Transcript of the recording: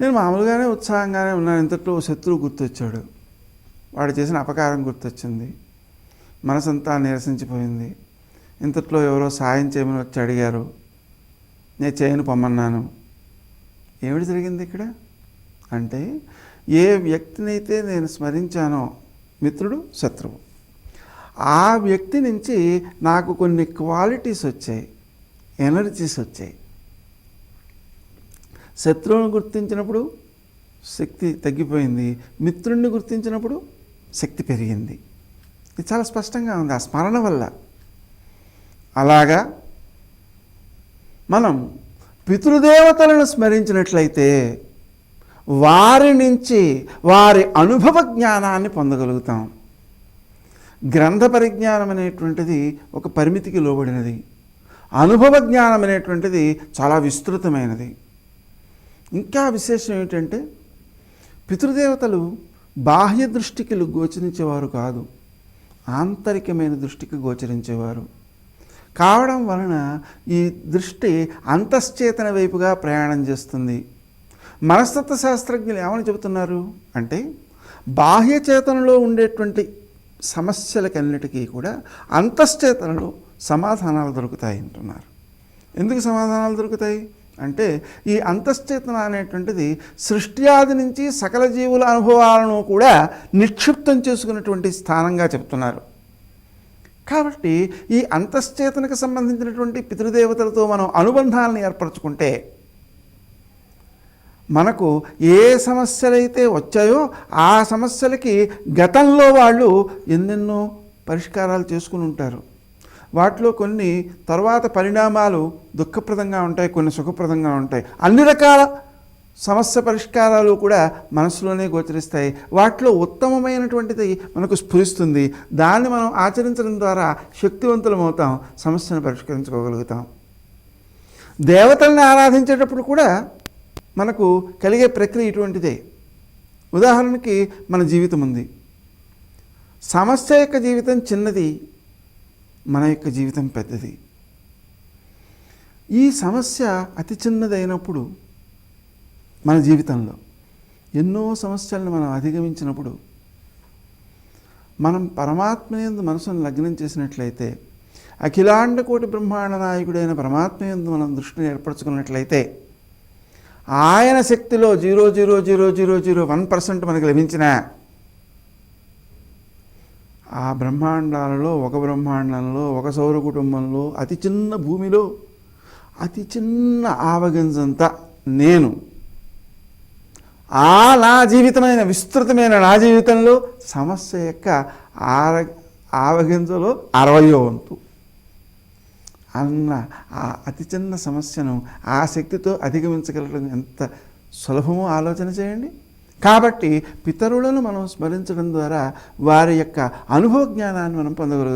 నేను మామూలుగానే ఉత్సాహంగానే ఉన్నాను. ఇంతట్లో శత్రువు గుర్తొచ్చాడు. వాడు చేసిన అపకారం గుర్తొచ్చింది. మనసంతా నిరసించిపోయింది. ఇంతట్లో ఎవరో సాయం చేయమని వచ్చి అడిగారు. నేను చేయను పొమ్మన్నాను. ఏమిటి జరిగింది ఇక్కడ? అంటే ఏ వ్యక్తినైతే నేను స్మరించానో మిత్రుడు శత్రువు ఆ వ్యక్తి నుంచి నాకు కొన్ని క్వాలిటీస్ వచ్చాయి. ఎనర్జీస్ వచ్చాయి. శత్రువును గుర్తించినప్పుడు శక్తి తగ్గిపోయింది మిత్రుణ్ణి గుర్తించినప్పుడు శక్తి పెరిగింది. ఇది చాలా స్పష్టంగా ఉంది ఆ స్మరణ వల్ల. అలాగా మనం పితృదేవతలను స్మరించినట్లయితే వారి నుంచి వారి అనుభవ జ్ఞానాన్ని పొందగలుగుతాం. గ్రంథ పరిజ్ఞానం అనేటువంటిది ఒక పరిమితికి లోబడినది. అనుభవ జ్ఞానం అనేటువంటిది చాలా విస్తృతమైనది. ఇంకా విశేషం ఏమిటంటే పితృదేవతలు బాహ్య దృష్టికి గోచరించేవారు కాదు. ఆంతరికమైన దృష్టికి గోచరించేవారు. కావడం వలన ఈ దృష్టి అంతశ్చేతన వైపుగా ప్రయాణం చేస్తుంది. మనస్తత్వ శాస్త్రజ్ఞులు ఏమని చెబుతున్నారు అంటే బాహ్య చేతనలో ఉండేటువంటి సమస్యలకన్నిటికీ కూడా అంతశ్చేతనలో సమాధానాలు దొరుకుతాయి అంటున్నారు. ఎందుకు సమాధానాలు దొరుకుతాయి? అంటే ఈ అంతశ్చేతన అనేటువంటిది సృష్ట్యాది నుంచి సకల జీవుల అనుభవాలను కూడా నిక్షిప్తం చేసుకున్నటువంటి స్థానంగా చెప్తున్నారు. కాబట్టి ఈ అంతశ్చేతనకు సంబంధించినటువంటి పితృదేవతలతో మనం అనుబంధాలను ఏర్పరచుకుంటే మనకు ఏ సమస్యలైతే వచ్చాయో ఆ సమస్యలకి గతంలో వాళ్ళు ఎన్నెన్నో పరిష్కారాలు చేసుకుని ఉంటారు. వాటిలో కొన్ని తర్వాత పరిణామాలు దుఃఖప్రదంగా ఉంటాయి కొన్ని సుఖప్రదంగా ఉంటాయి. అన్ని రకాల సమస్య పరిష్కారాలు కూడా మనసులోనే గోచరిస్తాయి. వాటిలో ఉత్తమమైనటువంటిది మనకు స్ఫురిస్తుంది. దాన్ని మనం ఆచరించడం ద్వారా శక్తివంతులమవుతాం సమస్యను పరిష్కరించుకోగలుగుతాం. దేవతల్ని ఆరాధించేటప్పుడు కూడా మనకు కలిగే ప్రక్రియ ఇటువంటిదే. ఉదాహరణకి మన జీవితం ఉంది సమస్య యొక్క జీవితం చిన్నది. మన యొక్క జీవితం పెద్దది. ఈ సమస్య అతి చిన్నదైనప్పుడు మన జీవితంలో ఎన్నో సమస్యలను మనం అధిగమించినప్పుడు మనం పరమాత్మయందు మనసును లగ్నం చేసినట్లయితే అఖిలాండ కోటి బ్రహ్మాండ నాయకుడైన పరమాత్మయందు మనం దృష్టిని ఏర్పరచుకున్నట్లయితే ఆయన శక్తిలో zero zero zero zero zero one percent మనకు లభించిన ఆ బ్రహ్మాండాలలో ఒక బ్రహ్మాండంలో ఒక సౌర కుటుంబంలో అతి చిన్న భూమిలో అతి చిన్న ఆవగింజంత నేను. ఆ నా జీవితమైన విస్తృతమైన నా జీవితంలో సమస్య యొక్క ఆర ఆవగింజలో అరవయో వంతు. అన్న ఆ అతి చిన్న సమస్యను ఆ శక్తితో అధిగమించగలగడం ఎంత సులభమో ఆలోచన చేయండి. కాబట్టి పితరులను మనం స్మరించడం ద్వారా వారి యొక్క అనుభవ జ్ఞానాన్ని మనం పొందగలుగుతాం.